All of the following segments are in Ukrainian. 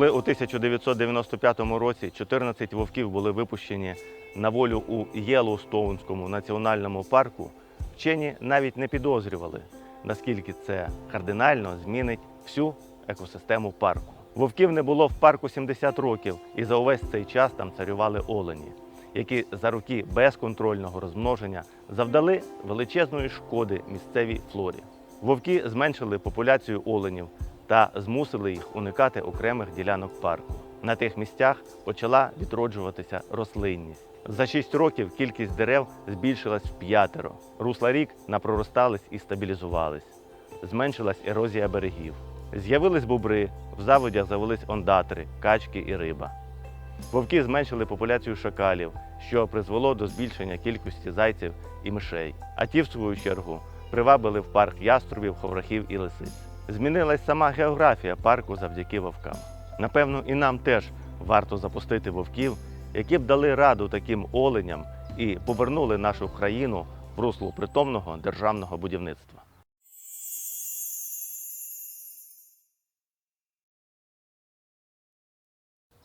Коли у 1995 році 14 вовків були випущені на волю у Єлоустоунському національному парку, вчені навіть не підозрювали, наскільки це кардинально змінить всю екосистему парку. Вовків не було в парку 70 років, і за увесь цей час там царювали олені, які за роки безконтрольного розмноження завдали величезної шкоди місцевій флорі. Вовки зменшили популяцію оленів та змусили їх уникати окремих ділянок парку. На тих місцях почала відроджуватися рослинність. За 6 років кількість дерев збільшилась в п'ятеро. Русла рік напроростались і стабілізувались. Зменшилась ерозія берегів. З'явились бобри, в заводях завелись ондатри, качки і риба. Вовки зменшили популяцію шакалів, що призвело до збільшення кількості зайців і мишей. А ті, в свою чергу, привабили в парк яструбів, ховрахів і лисиць. Змінилась сама географія парку завдяки вовкам. Напевно, і нам теж варто запустити вовків, які б дали раду таким оленям і повернули нашу країну в русло притомного державного будівництва.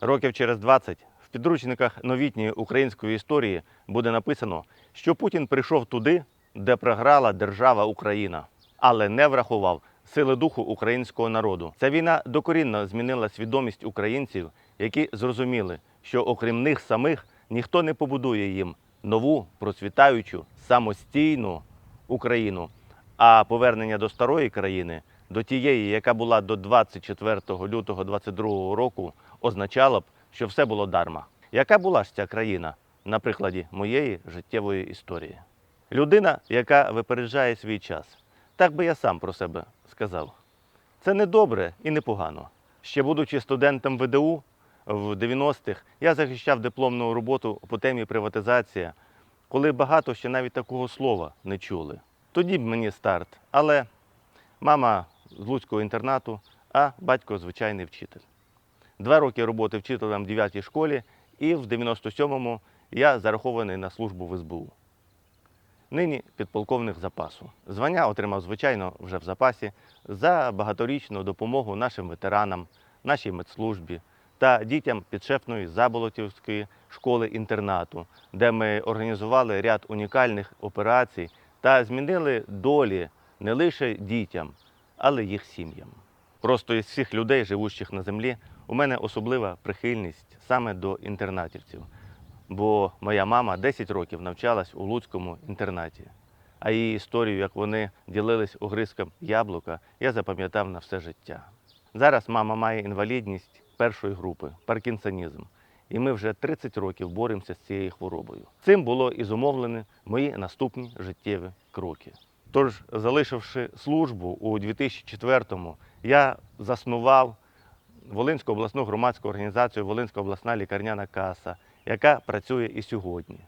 Років через 20 в підручниках новітньої української історії буде написано, що Путін прийшов туди, де програла держава Україна, але не врахував сили духу українського народу. Ця війна докорінно змінила свідомість українців, які зрозуміли, що окрім них самих ніхто не побудує їм нову, процвітаючу, самостійну Україну. А повернення до старої країни, до тієї, яка була до 24 лютого 22 року, означало б, що все було дарма. Яка була ж ця країна на прикладі моєї життєвої історії? Людина, яка випереджає свій час. Так би я сам про себе сказав. Це не добре і не погано. Ще будучи студентом ВДУ в 90-х, я захищав дипломну роботу по темі приватизація, коли багато ще навіть такого слова не чули. Тоді б мені старт, але мама з Луцького інтернату, а батько звичайний вчитель. Два роки роботи вчителем в 9 школі, і в 97-му я зарахований на службу в СБУ. Нині підполковник запасу. Звання отримав, звичайно, вже в запасі за багаторічну допомогу нашим ветеранам, нашій медслужбі та дітям підшефної Заболотівської школи-інтернату, де ми організували ряд унікальних операцій та змінили долі не лише дітям, але й їх сім'ям. Просто із всіх людей, живущих на землі, у мене особлива прихильність саме до інтернатівців бо моя мама 10 років навчалась у Луцькому інтернаті. А її історію, як вони ділились огризком яблука, я запам'ятав на все життя. Зараз мама має інвалідність першої групи, паркінсонізм. І ми вже 30 років боремося з цією хворобою. Цим було і зумовлені мої наступні життєві кроки. Тож, залишивши службу у 2004-му, я заснував Волинську обласну громадську організацію Волинська обласна лікарняна каса, яка працює і сьогодні.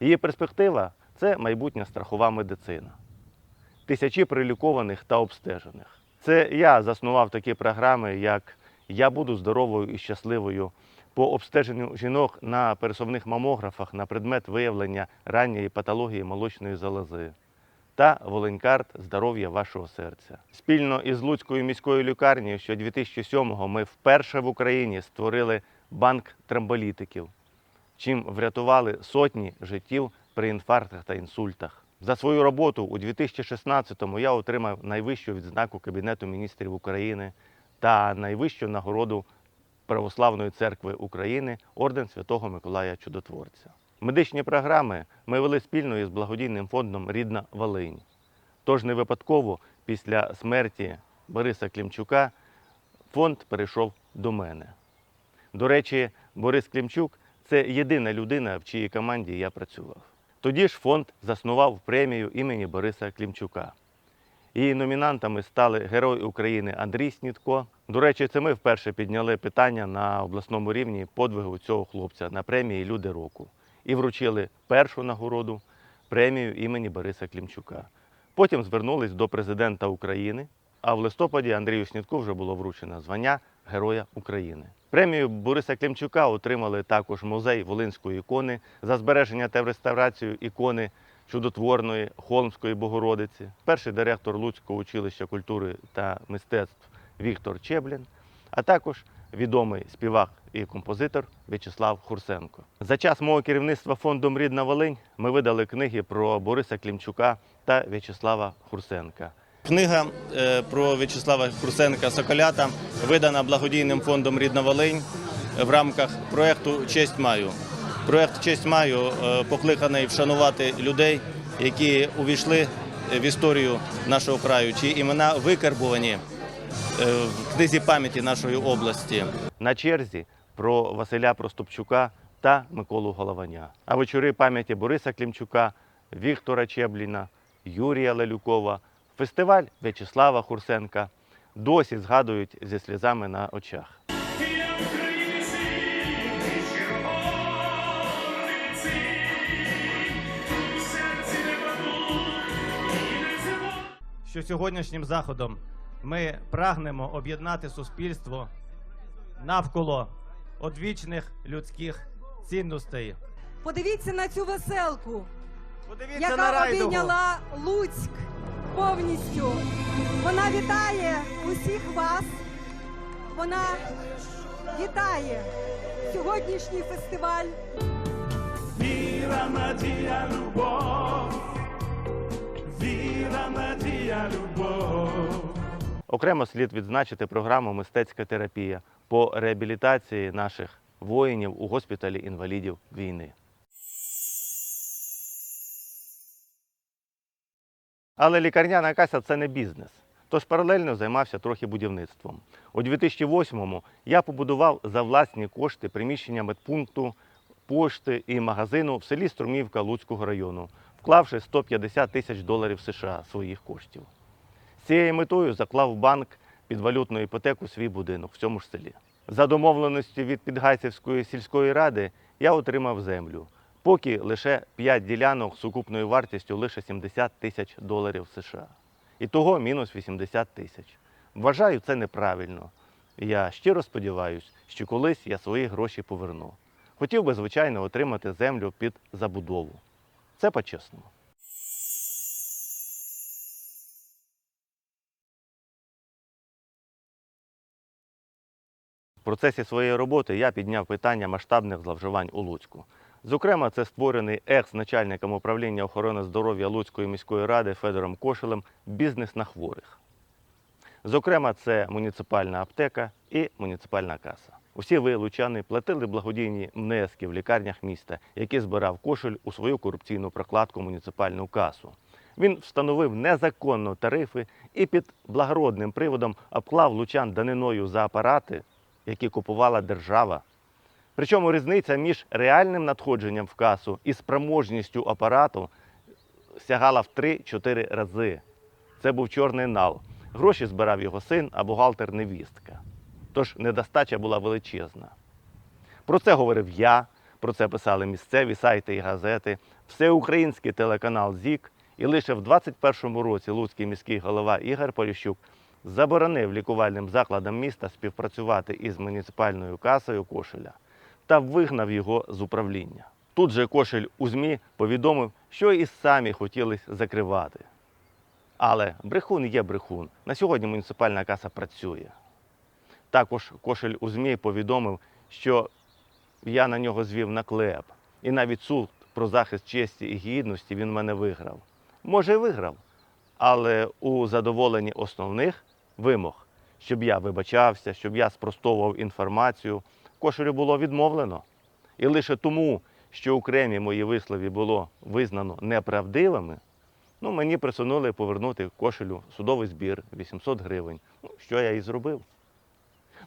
Її перспектива це майбутня страхова медицина. Тисячі прилікованих та обстежених. Це я заснував такі програми, як Я буду здоровою і щасливою по обстеженню жінок на пересувних мамографах на предмет виявлення ранньої патології молочної залози та Волинькарт здоров'я вашого серця. Спільно із Луцькою міською лікарнею, що 2007-го ми вперше в Україні створили банк тромболітиків, чим врятували сотні життів при інфарктах та інсультах. За свою роботу у 2016-му я отримав найвищу відзнаку Кабінету міністрів України та найвищу нагороду Православної церкви України орден Святого Миколая Чудотворця. Медичні програми ми вели спільно із благодійним фондом Рідна Волинь. Тож не випадково після смерті Бориса Клімчука фонд перейшов до мене. До речі, Борис Клімчук це єдина людина, в чиїй команді я працював. Тоді ж фонд заснував премію імені Бориса Клімчука. Її номінантами стали Герой України Андрій Снітко. До речі, це ми вперше підняли питання на обласному рівні подвигу цього хлопця на премії Люди року і вручили першу нагороду премію імені Бориса Клімчука. Потім звернулись до президента України, а в листопаді Андрію Снітку вже було вручено звання Героя України. Премію Бориса Клімчука отримали також музей Волинської ікони за збереження та реставрацію ікони чудотворної Холмської Богородиці, перший директор Луцького училища культури та мистецтв Віктор Чеблін, а також відомий співак і композитор В'ячеслав Хурсенко. За час мого керівництва фондом Рідна Волинь ми видали книги про Бориса Клімчука та В'ячеслава Хурсенка. Книга е, про В'ячеслава Хурсенка Соколята видана благодійним фондом Рідна Волинь в рамках проєкту Честь маю. Проєкт Честь маю е, покликаний вшанувати людей, які увійшли в історію нашого краю, чиї імена викарбувані е, в книзі пам'яті нашої області. На черзі про Василя Простопчука та Миколу Голованя. А вечори пам'яті Бориса Клімчука, Віктора Чебліна, Юрія Лелюкова, фестиваль В'ячеслава Хурсенка досі згадують зі сльозами на очах. що сьогоднішнім заходом ми прагнемо об'єднати суспільство навколо одвічних людських цінностей. Подивіться на цю веселку, Подивіться на яка райдугу. обійняла Луцьк повністю. Вона вітає усіх вас. Вона вітає сьогоднішній фестиваль. Віра, надія, любов, віра, надія, любов. Окремо слід відзначити програму Мистецька терапія по реабілітації наших воїнів у госпіталі інвалідів війни. Але лікарняна каса це не бізнес. Тож паралельно займався трохи будівництвом. У 2008-му я побудував за власні кошти приміщення медпункту, пошти і магазину в селі Струмівка Луцького району, вклавши 150 тисяч доларів США своїх коштів. З цією метою заклав банк під валютну іпотеку свій будинок в цьому ж селі. За домовленістю від Підгайцівської сільської ради я отримав землю, поки лише 5 ділянок сукупною вартістю лише 70 тисяч доларів США. І того мінус 80 тисяч. Вважаю це неправильно. Я щиро сподіваюся, що колись я свої гроші поверну. Хотів би, звичайно, отримати землю під забудову. Це по-чесному. В процесі своєї роботи я підняв питання масштабних зловживань у Луцьку. Зокрема, це створений екс-начальником управління охорони здоров'я Луцької міської ради Федором Кошелем бізнес на хворих. Зокрема, це муніципальна аптека і муніципальна каса. Усі ви, лучани, платили благодійні внески в лікарнях міста, які збирав кошель у свою корупційну прокладку муніципальну касу. Він встановив незаконно тарифи і під благородним приводом обклав лучан даниною за апарати, які купувала держава. Причому різниця між реальним надходженням в касу і спроможністю апарату сягала в 3-4 рази. Це був чорний нал. Гроші збирав його син, а бухгалтер невістка. Тож недостача була величезна. Про це говорив я, про це писали місцеві сайти і газети, всеукраїнський телеканал ЗІК. І лише в 21-му році Луцький міський голова Ігор Поліщук заборонив лікувальним закладам міста співпрацювати із муніципальною касою кошеля та вигнав його з управління. Тут же кошель у ЗМІ повідомив, що і самі хотіли закривати. Але брехун є брехун. На сьогодні муніципальна каса працює. Також кошель у ЗМІ повідомив, що я на нього звів наклеп. І навіть суд про захист честі і гідності він мене виграв. Може, і виграв, але у задоволенні основних вимог, щоб я вибачався, щоб я спростовував інформацію, кошелю було відмовлено. І лише тому, що окремі мої вислови було визнано неправдивими, ну, мені присунули повернути кошелю судовий збір 800 гривень, ну, що я і зробив.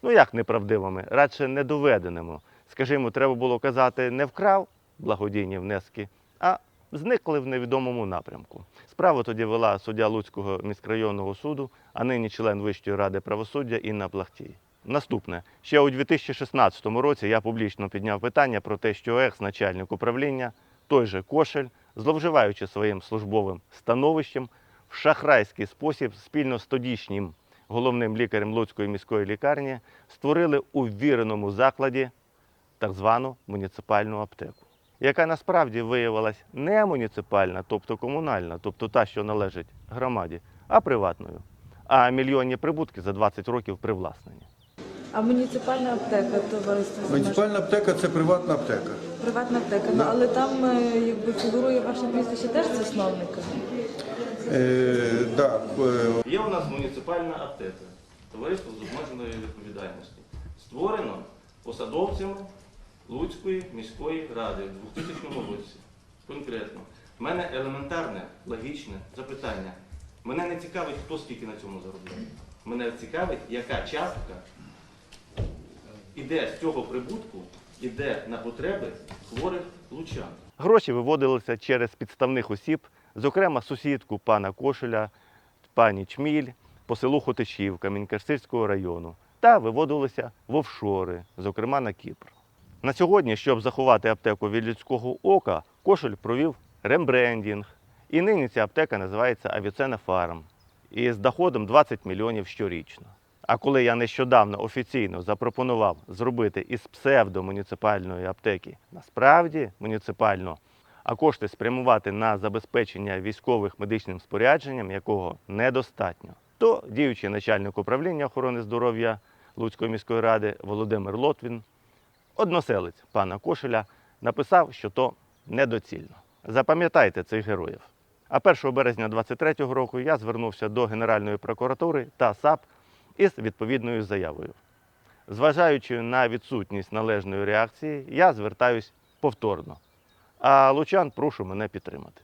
Ну як неправдивими, радше недоведеними. Скажімо, треба було казати, не вкрав благодійні внески, а зникли в невідомому напрямку. Справу тоді вела суддя Луцького міськрайонного суду, а нині член Вищої ради правосуддя Інна Плахтій. Наступне. Ще у 2016 році я публічно підняв питання про те, що екс-начальник управління, той же Кошель, зловживаючи своїм службовим становищем, в шахрайський спосіб спільно з тодішнім головним лікарем Луцької міської лікарні створили у віреному закладі так звану муніципальну аптеку, яка насправді виявилась не муніципальна, тобто комунальна, тобто та, що належить громаді, а приватною. А мільйонні прибутки за 20 років привласнені. А муніципальна аптека, товариство Муніципальна аптека це приватна аптека. приватна аптека. Ну але там е, якби фігурує ваше прізвище теж засновника. Е, да, е, Є у нас муніципальна аптека, товариство з обмеженою відповідальністю. Створено посадовцями Луцької міської ради в 2000 році. Конкретно. У мене елементарне, логічне запитання. Мене не цікавить, хто скільки на цьому заробляє. Мене цікавить, яка частка іде з цього прибутку, іде на потреби хворих лучан. Гроші виводилися через підставних осіб, зокрема сусідку пана Кошеля, пані Чміль по селу Хотичів Камінькаширського району та виводилися в офшори, зокрема на Кіпр. На сьогодні, щоб заховати аптеку від людського ока, Кошель провів рембрендінг. І нині ця аптека називається Авіцена Фарм із доходом 20 мільйонів щорічно. А коли я нещодавно офіційно запропонував зробити із псевдомуніципальної аптеки насправді муніципальну, а кошти спрямувати на забезпечення військових медичним спорядженням, якого недостатньо, то діючий начальник управління охорони здоров'я Луцької міської ради Володимир Лотвін, односелець пана Кошеля, написав, що то недоцільно. Запам'ятайте цих героїв. А 1 березня 2023 року я звернувся до Генеральної прокуратури та САП із відповідною заявою. Зважаючи на відсутність належної реакції, я звертаюсь повторно. А лучан прошу мене підтримати.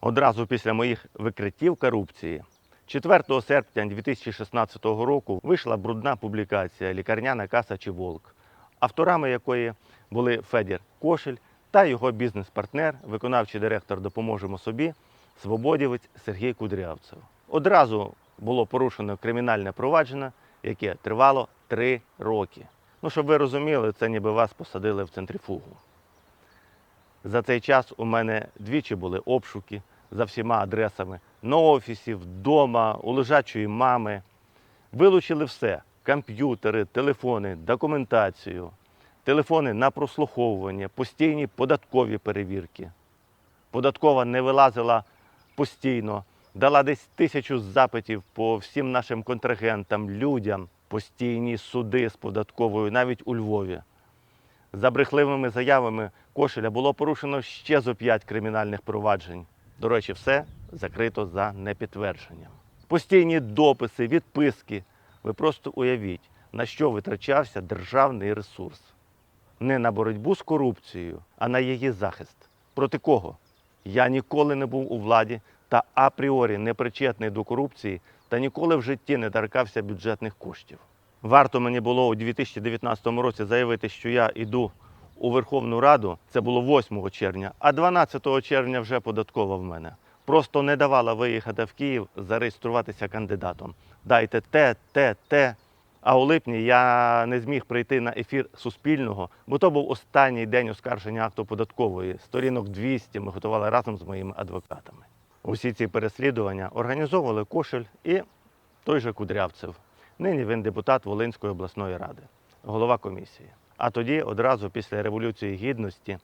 Одразу після моїх викриттів корупції 4 серпня 2016 року вийшла брудна публікація Лікарняна каса чи волк, авторами якої були Федір Кошель та його бізнес-партнер, виконавчий директор Допоможемо собі, свободівець Сергій Кудрявцев. Одразу було порушено кримінальне провадження, яке тривало три роки. Ну, щоб ви розуміли, це ніби вас посадили в центрифугу. За цей час у мене двічі були обшуки за всіма адресами на офісі, вдома, у лежачої мами. Вилучили все: комп'ютери, телефони, документацію, телефони на прослуховування, постійні податкові перевірки. Податкова не вилазила постійно, дала десь тисячу запитів по всім нашим контрагентам, людям, постійні суди з податковою, навіть у Львові. За брехливими заявами Кошеля було порушено ще зо п'ять кримінальних проваджень. До речі, все закрито за непідтвердженням. Постійні дописи, відписки. Ви просто уявіть, на що витрачався державний ресурс. Не на боротьбу з корупцією, а на її захист. Проти кого? Я ніколи не був у владі та апріорі не причетний до корупції та ніколи в житті не торкався бюджетних коштів. Варто мені було у 2019 році заявити, що я йду у Верховну Раду. Це було 8 червня, а 12 червня вже податкова в мене. Просто не давала виїхати в Київ, зареєструватися кандидатом. Дайте те, те, те. А у липні я не зміг прийти на ефір Суспільного, бо то був останній день оскарження акту податкової. Сторінок 200 ми готували разом з моїми адвокатами. Усі ці переслідування організовували Кошель і той же Кудрявцев. Нині він депутат Волинської обласної ради, голова комісії. А тоді, одразу після Революції Гідності,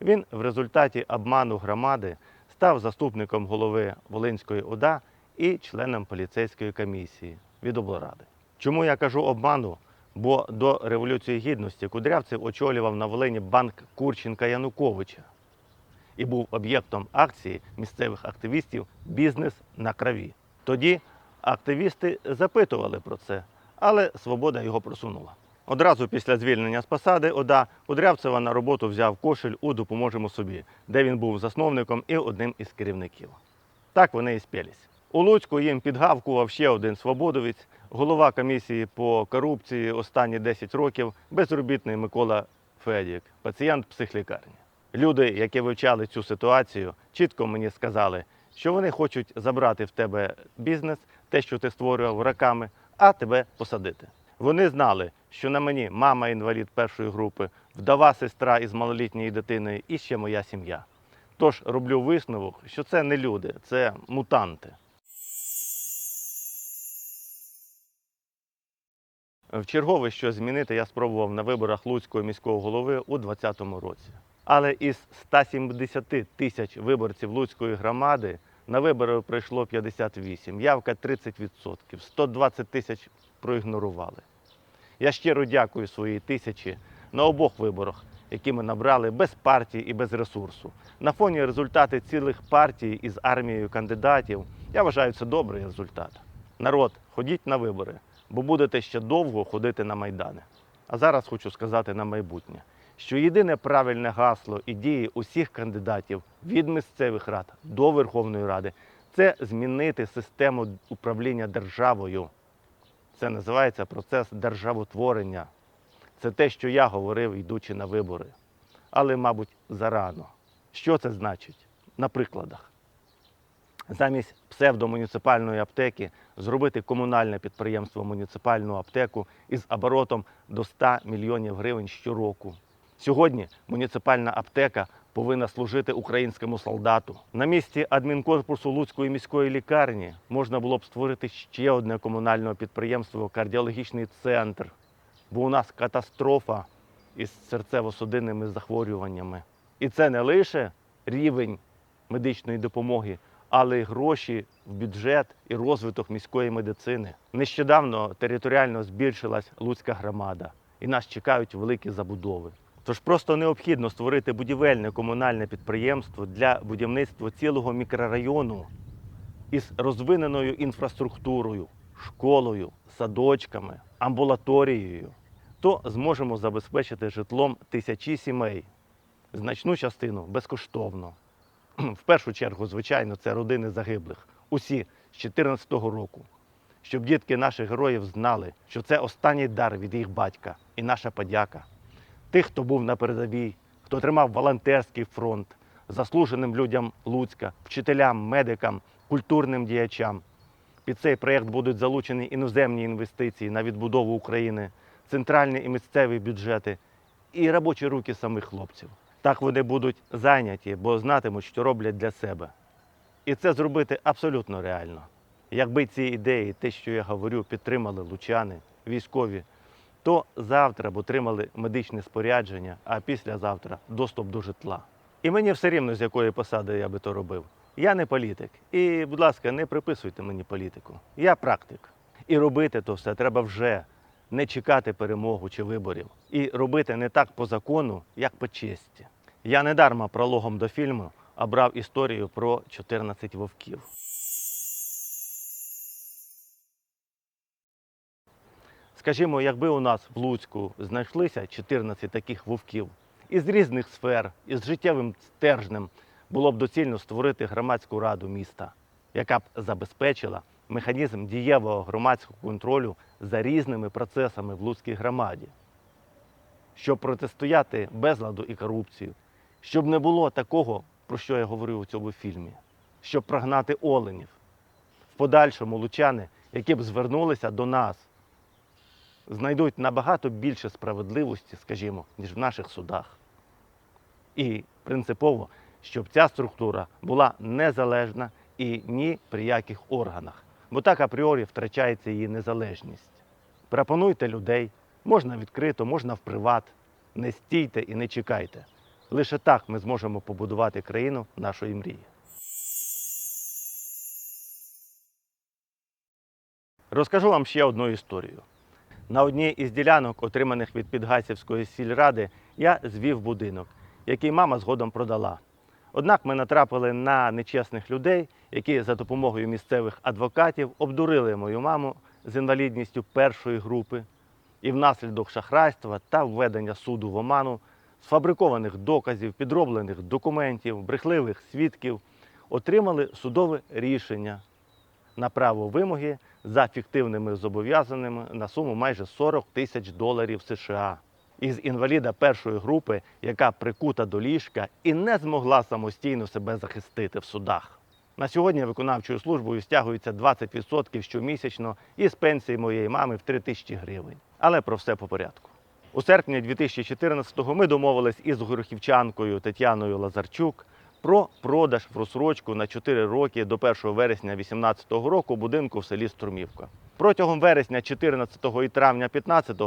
він в результаті обману громади став заступником голови Волинської ОДА і членом поліцейської комісії від облради. Чому я кажу обману? Бо до Революції Гідності Кудрявцев очолював на Волині банк Курченка Януковича і був об'єктом акції місцевих активістів Бізнес на крові. Тоді активісти запитували про це, але свобода його просунула. Одразу після звільнення з посади ОДА Кудрявцева на роботу взяв кошель у Допоможемо собі, де він був засновником і одним із керівників. Так вони і спілись. У Луцьку їм підгавкував ще один свободовець, голова комісії по корупції останні 10 років, безробітний Микола Федік, пацієнт психлікарні. Люди, які вивчали цю ситуацію, чітко мені сказали, що вони хочуть забрати в тебе бізнес, те, що ти створював роками, а тебе посадити. Вони знали, що на мені мама інвалід першої групи, вдова сестра із малолітньою дитиною і ще моя сім'я. Тож роблю висновок, що це не люди, це мутанти. В чергове, що змінити, я спробував на виборах Луцького міського голови у 2020 році. Але із 170 тисяч виборців Луцької громади На вибори прийшло 58, явка 30%, 120 тисяч проігнорували. Я щиро дякую своїй тисячі на обох виборах, які ми набрали без партії і без ресурсу. На фоні результати цілих партій із армією кандидатів, я вважаю, це добрий результат. Народ, ходіть на вибори, бо будете ще довго ходити на майдани. А зараз хочу сказати на майбутнє, що єдине правильне гасло і дії усіх кандидатів від місцевих рад до Верховної Ради це змінити систему управління державою. Це називається процес державотворення. Це те, що я говорив, йдучи на вибори. Але, мабуть, зарано. Що це значить? На прикладах. Замість псевдомуніципальної аптеки зробити комунальне підприємство муніципальну аптеку із оборотом до 100 мільйонів гривень щороку. Сьогодні муніципальна аптека повинна служити українському солдату. На місці адмінкорпусу Луцької міської лікарні можна було б створити ще одне комунальне підприємство кардіологічний центр, бо у нас катастрофа із серцево-судинними захворюваннями. І це не лише рівень медичної допомоги, але й гроші в бюджет і розвиток міської медицини. Нещодавно територіально збільшилась Луцька громада, і нас чекають великі забудови. Тож просто необхідно створити будівельне комунальне підприємство для будівництва цілого мікрорайону із розвиненою інфраструктурою, школою, садочками, амбулаторією, то зможемо забезпечити житлом тисячі сімей, значну частину безкоштовно. В першу чергу, звичайно, це родини загиблих, усі з 2014 року. Щоб дітки наших героїв знали, що це останній дар від їх батька і наша подяка. Тих, хто був на передовій, хто тримав волонтерський фронт, заслуженим людям Луцька, вчителям, медикам, культурним діячам. Під цей проєкт будуть залучені іноземні інвестиції на відбудову України, центральні і місцеві бюджети і робочі руки самих хлопців. Так вони будуть зайняті, бо знатимуть, що роблять для себе. І це зробити абсолютно реально. Якби ці ідеї, те, що я говорю, підтримали лучани, військові, то завтра б отримали медичне спорядження, а післязавтра доступ до житла. І мені все рівно, з якої посади я би то робив. Я не політик. І, будь ласка, не приписуйте мені політику. Я практик. І робити то все треба вже, не чекати перемогу чи виборів. І робити не так по закону, як по честі. Я недарма прологом до фільму обрав історію про 14 вовків. Скажімо, якби у нас в Луцьку знайшлися 14 таких вовків із різних сфер, із життєвим стержнем, було б доцільно створити громадську раду міста, яка б забезпечила механізм дієвого громадського контролю за різними процесами в Луцькій громаді, щоб протистояти безладу і корупцію, щоб не було такого, про що я говорю у цьому фільмі, щоб прогнати оленів. В подальшому лучани, які б звернулися до нас знайдуть набагато більше справедливості, скажімо, ніж в наших судах. І принципово, щоб ця структура була незалежна і ні при яких органах, бо так апріорі втрачається її незалежність. Пропонуйте людей, можна відкрито, можна в приват. Не стійте і не чекайте. Лише так ми зможемо побудувати країну нашої мрії. Розкажу вам ще одну історію. На одній із ділянок, отриманих від Підгасівської сільради, я звів будинок, який мама згодом продала. Однак ми натрапили на нечесних людей, які за допомогою місцевих адвокатів обдурили мою маму з інвалідністю першої групи і внаслідок шахрайства та введення суду в оману, сфабрикованих доказів, підроблених документів, брехливих свідків, отримали судове рішення на право вимоги за фіктивними зобов'язаннями на суму майже 40 тисяч доларів США. Із інваліда першої групи, яка прикута до ліжка і не змогла самостійно себе захистити в судах. На сьогодні виконавчою службою стягується 20% щомісячно із пенсії моєї мами в 3 тисячі гривень. Але про все по порядку. У серпні 2014-го ми домовились із горохівчанкою Тетяною Лазарчук про продаж в розсрочку на 4 роки до 1 вересня 2018 року будинку в селі Струмівка. Протягом вересня 14 і травня 15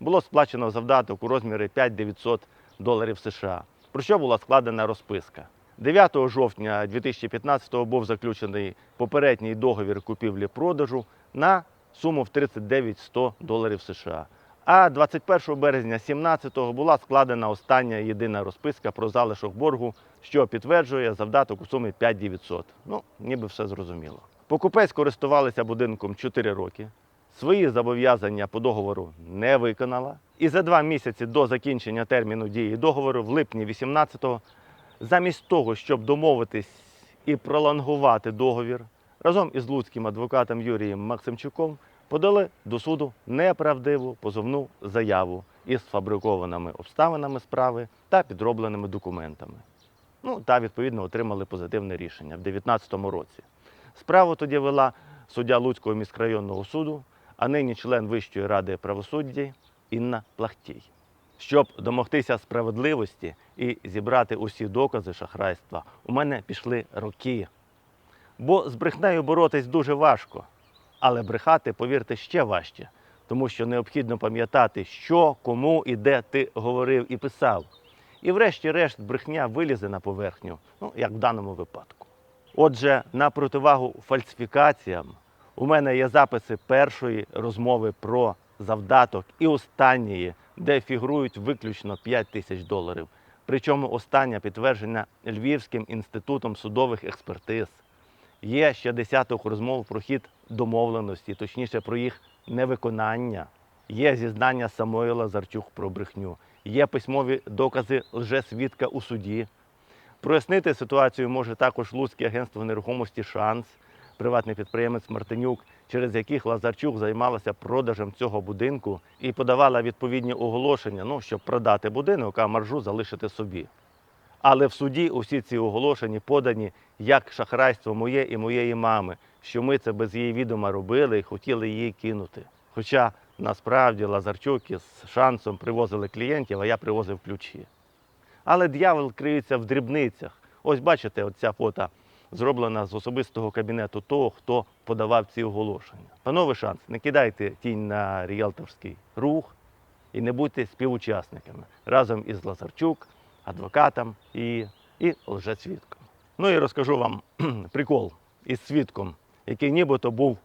було сплачено завдаток у розмірі 5900 доларів США, про що була складена розписка. 9 жовтня 2015-го був заключений попередній договір купівлі-продажу на суму в 39 100 доларів США. А 21 березня 17-го була складена остання єдина розписка про залишок боргу, що підтверджує завдаток у сумі 5900. Ну, ніби все зрозуміло. Покупець користувалися будинком 4 роки. Свої зобов'язання по договору не виконала. І за два місяці до закінчення терміну дії договору, в липні 18-го, замість того, щоб домовитись і пролонгувати договір, разом із луцьким адвокатом Юрієм Максимчуком подали до суду неправдиву позовну заяву із сфабрикованими обставинами справи та підробленими документами. Ну та відповідно отримали позитивне рішення в 2019 році. Справу тоді вела суддя Луцького міськрайонного суду, а нині член Вищої ради правосуддя Інна Плахтій. Щоб домогтися справедливості і зібрати усі докази шахрайства, у мене пішли роки. Бо з брехнею боротись дуже важко, але брехати, повірте, ще важче, тому що необхідно пам'ятати, що, кому і де ти говорив і писав. І врешті-решт брехня вилізе на поверхню, ну як в даному випадку. Отже, на противагу фальсифікаціям у мене є записи першої розмови про завдаток і останньої, де фігурують виключно 5 тисяч доларів. Причому остання підтверджена Львівським інститутом судових експертиз. Є ще десяток розмов про хід домовленості, точніше про їх невиконання. Є зізнання самої Лазарчук про брехню, є письмові докази лжесвідка у суді. Прояснити ситуацію може також Луцьке агентство нерухомості Шанс, приватний підприємець Мартинюк, через яких Лазарчук займалася продажем цього будинку і подавала відповідні оголошення, ну, щоб продати будинок, а маржу залишити собі. Але в суді усі ці оголошення подані як шахрайство моє і моєї мами, що ми це без її відома робили і хотіли її кинути. Хоча насправді Лазарчук із шансом привозили клієнтів, а я привозив ключі. Але дьявол криється в дрібницях. Ось бачите, оця фото зроблена з особистого кабінету того, хто подавав ці оголошення. Панове шанс, не кидайте тінь на ріелторський рух і не будьте співучасниками разом із Лазарчук, адвокатом і, і лжесвідком. Ну і розкажу вам прикол із свідком, який нібито був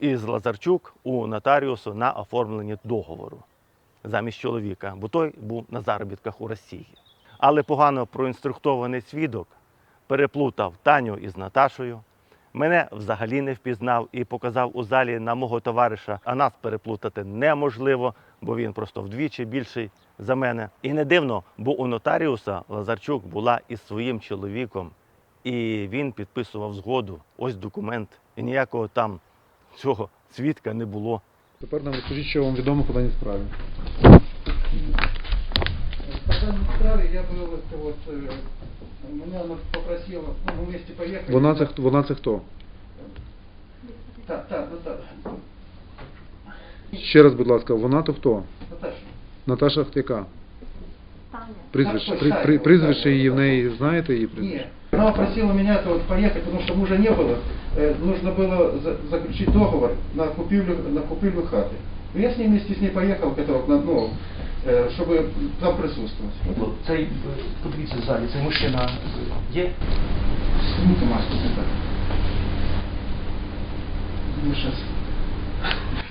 із Лазарчук у нотаріусу на оформленні договору замість чоловіка, бо той був на заробітках у Росії. Але погано проінструктований свідок переплутав Таню із Наташою. Мене взагалі не впізнав і показав у залі на мого товариша, а нас переплутати неможливо, бо він просто вдвічі більший за мене. І не дивно, бо у нотаріуса Лазарчук була із своїм чоловіком, і він підписував згоду. Ось документ. І ніякого там цього свідка не було. Тепер нам розкажіть, що вам відомо по даній справі. По данной справе я был это вот, э, меня она попросила, ну, мы вместе поехали. Вона це, хто- вона це хто? Так, так, Наташа. Ще раз, будь ласка, вона то хто? Наташа. Наташа яка? Прізвище, Так, при, Таня, при, вот прізвище так, її в вот неї знаєте її прізвище? Нет. Она попросила меня это вот поехать, потому что мужа не было. Э, нужно было за- заключить договор на купівлю, на купівлю хаты. Ну, я с ней вместе с ней поехал, это вот на, ну, э, чтобы там присутствовать. Вот. Цей, е, подивіться в залі, цей мужчина є? Снимите маску, так. Ну, сейчас.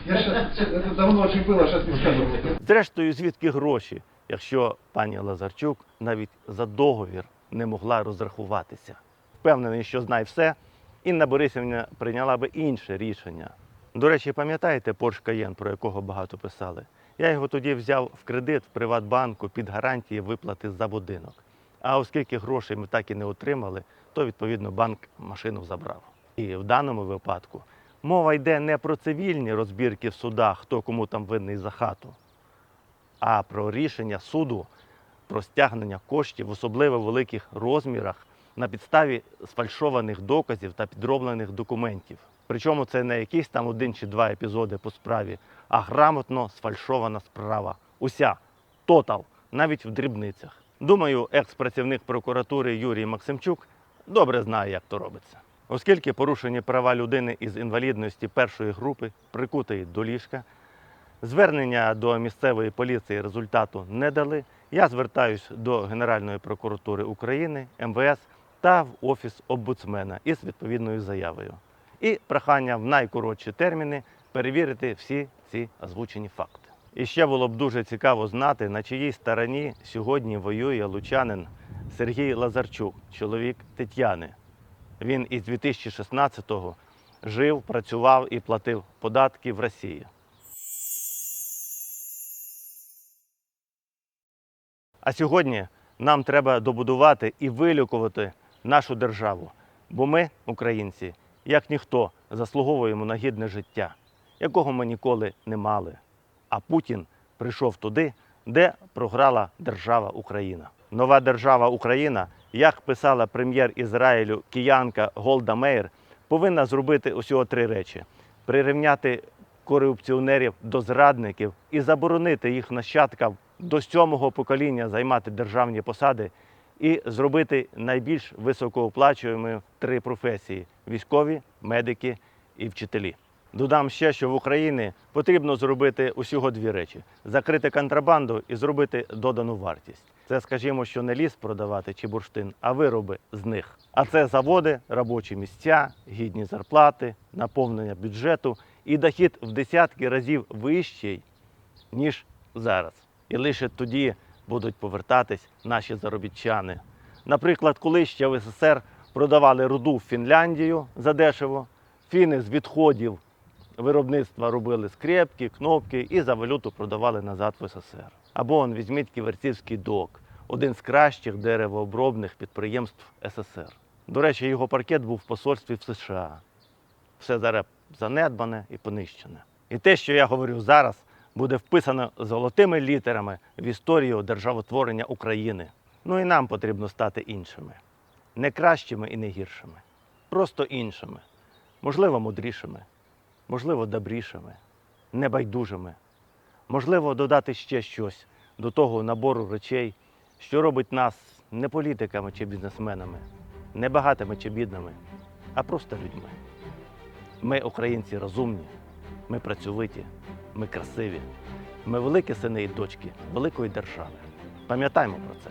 Я сейчас, это давно очень было, сейчас не скажу. Зрештою, звідки гроші, якщо пані Лазарчук навіть за договір не могла розрахуватися? Впевнений, що знає все, Інна Борисівна прийняла би інше рішення. До речі, пам'ятаєте Porsche Cayenne, про якого багато писали? Я його тоді взяв в кредит в Приватбанку під гарантії виплати за будинок. А оскільки грошей ми так і не отримали, то відповідно банк машину забрав. І в даному випадку мова йде не про цивільні розбірки в судах, хто кому там винний за хату, а про рішення суду про стягнення коштів в особливо великих розмірах на підставі сфальшованих доказів та підроблених документів. Причому це не якісь там один чи два епізоди по справі, а грамотно сфальшована справа. Уся тотал, навіть в дрібницях. Думаю, екс-працівник прокуратури Юрій Максимчук добре знає, як то робиться. Оскільки порушені права людини із інвалідності першої групи прикутої до ліжка, Звернення до місцевої поліції результату не дали. Я звертаюсь до Генеральної прокуратури України, МВС та в офіс омбудсмена із відповідною заявою. І прохання в найкоротші терміни перевірити всі ці озвучені факти. І ще було б дуже цікаво знати, на чиїй стороні сьогодні воює лучанин Сергій Лазарчук, чоловік Тетяни. Він із 2016-го жив, працював і платив податки в Росії. А сьогодні нам треба добудувати і вилікувати нашу державу, бо ми, українці, як ніхто, заслуговуємо на гідне життя, якого ми ніколи не мали. А Путін прийшов туди, де програла держава Україна. Нова держава Україна, як писала прем'єр Ізраїлю киянка Голда Меїр, повинна зробити усього три речі: прирівняти корупціонерів до зрадників і заборонити їх нащадкам до сьомого покоління займати державні посади і зробити найбільш високооплачуємою три професії військові, медики і вчителі. Додам ще, що в Україні потрібно зробити усього дві речі: закрити контрабанду і зробити додану вартість. Це, скажімо, що не ліс продавати чи бурштин, а вироби з них. А це заводи, робочі місця, гідні зарплати, наповнення бюджету і дохід в десятки разів вищий, ніж зараз. І лише тоді будуть повертатись наші заробітчани. Наприклад, коли ще в СССР продавали руду в Фінляндію задешево, фіни з відходів виробництва робили скрепки, кнопки і за валюту продавали назад в СССР. Або он візьміть Ківерцівський док, один з кращих деревообробних підприємств СССР. До речі, його паркет був в посольстві в США. Все зараз занедбане і понищене. І те, що я говорю зараз, буде вписано золотими літерами в історію державотворення України. Ну і нам потрібно стати іншими. Не кращими і не гіршими. Просто іншими. Можливо, мудрішими, можливо, добрішими, небайдужими. Можливо, додати ще щось до того набору речей, що робить нас не політиками чи бізнесменами, не багатими чи бідними, а просто людьми. Ми, українці, розумні, ми працьовиті, ми красиві, ми великі сини і дочки великої держави. Пам'ятаймо про це.